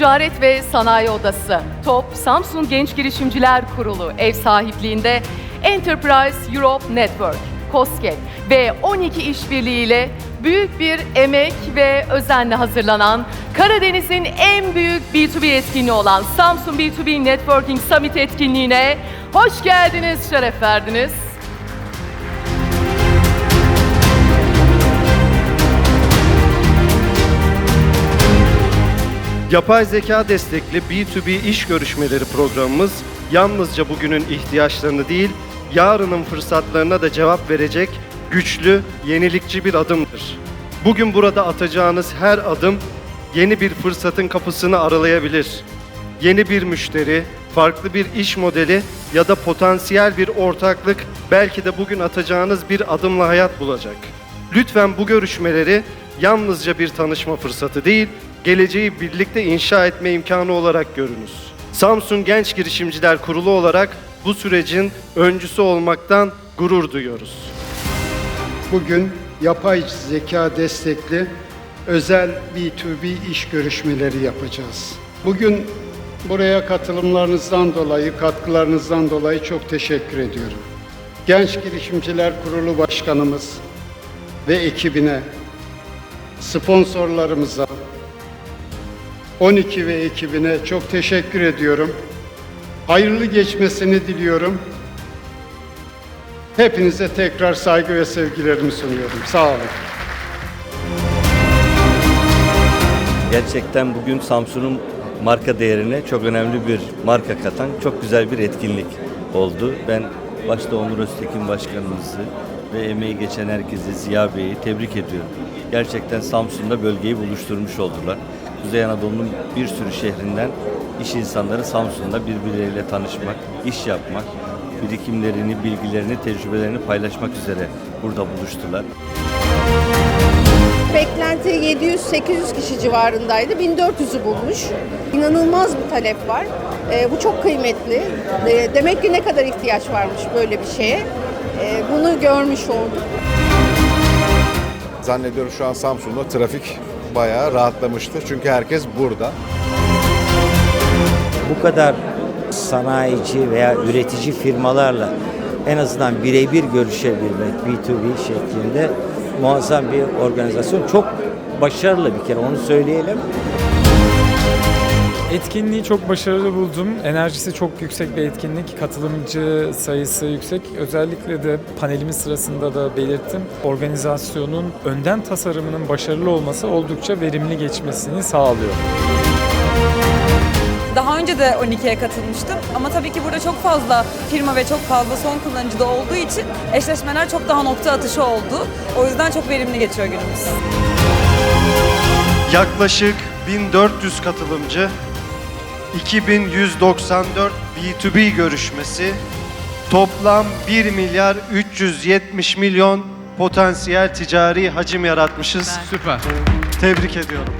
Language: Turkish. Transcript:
Ticaret ve Sanayi Odası, TOP Samsung Genç Girişimciler Kurulu ev sahipliğinde Enterprise Europe Network, COSGAP ve 12 işbirliğiyle büyük bir emek ve özenle hazırlanan Karadeniz'in en büyük B2B etkinliği olan Samsung B2B Networking Summit etkinliğine hoş geldiniz, şeref verdiniz. Yapay zeka destekli B2B iş görüşmeleri programımız yalnızca bugünün ihtiyaçlarını değil, yarının fırsatlarına da cevap verecek güçlü, yenilikçi bir adımdır. Bugün burada atacağınız her adım yeni bir fırsatın kapısını aralayabilir. Yeni bir müşteri, farklı bir iş modeli ya da potansiyel bir ortaklık belki de bugün atacağınız bir adımla hayat bulacak. Lütfen bu görüşmeleri yalnızca bir tanışma fırsatı değil, geleceği birlikte inşa etme imkanı olarak görünüz. Samsung Genç Girişimciler Kurulu olarak bu sürecin öncüsü olmaktan gurur duyuyoruz. Bugün yapay zeka destekli özel B2B iş görüşmeleri yapacağız. Bugün buraya katılımlarınızdan dolayı, katkılarınızdan dolayı çok teşekkür ediyorum. Genç Girişimciler Kurulu Başkanımız ve ekibine, sponsorlarımıza, 12 ve ekibine çok teşekkür ediyorum. Hayırlı geçmesini diliyorum. Hepinize tekrar saygı ve sevgilerimi sunuyorum. Sağ olun. Gerçekten bugün Samsun'un marka değerine çok önemli bir marka katan çok güzel bir etkinlik oldu. Ben başta Onur Öztekin Başkanımızı ve emeği geçen herkesi Ziya Bey'i tebrik ediyorum. Gerçekten Samsun'da bölgeyi buluşturmuş oldular. Kuzey Anadolu'nun bir sürü şehrinden iş insanları Samsun'da birbirleriyle tanışmak, iş yapmak, birikimlerini, bilgilerini, tecrübelerini paylaşmak üzere burada buluştular. Beklenti 700-800 kişi civarındaydı. 1400'ü bulmuş. İnanılmaz bir talep var. Ee, bu çok kıymetli. Ee, demek ki ne kadar ihtiyaç varmış böyle bir şeye. Ee, bunu görmüş olduk. Zannediyorum şu an Samsun'da trafik bayağı rahatlamıştı. Çünkü herkes burada. bu kadar sanayici veya üretici firmalarla en azından birebir görüşebilmek B2B şeklinde muazzam bir organizasyon. Çok başarılı bir kere onu söyleyelim. Etkinliği çok başarılı buldum. Enerjisi çok yüksek bir etkinlik. Katılımcı sayısı yüksek. Özellikle de panelimin sırasında da belirttim. Organizasyonun önden tasarımının başarılı olması oldukça verimli geçmesini sağlıyor. Daha önce de 12'ye katılmıştım ama tabii ki burada çok fazla firma ve çok fazla son kullanıcı da olduğu için eşleşmeler çok daha nokta atışı oldu. O yüzden çok verimli geçiyor günümüz. Yaklaşık 1400 katılımcı, 2194 B2B görüşmesi, toplam 1 milyar 370 milyon potansiyel ticari hacim yaratmışız. Süper. Tebrik ediyorum.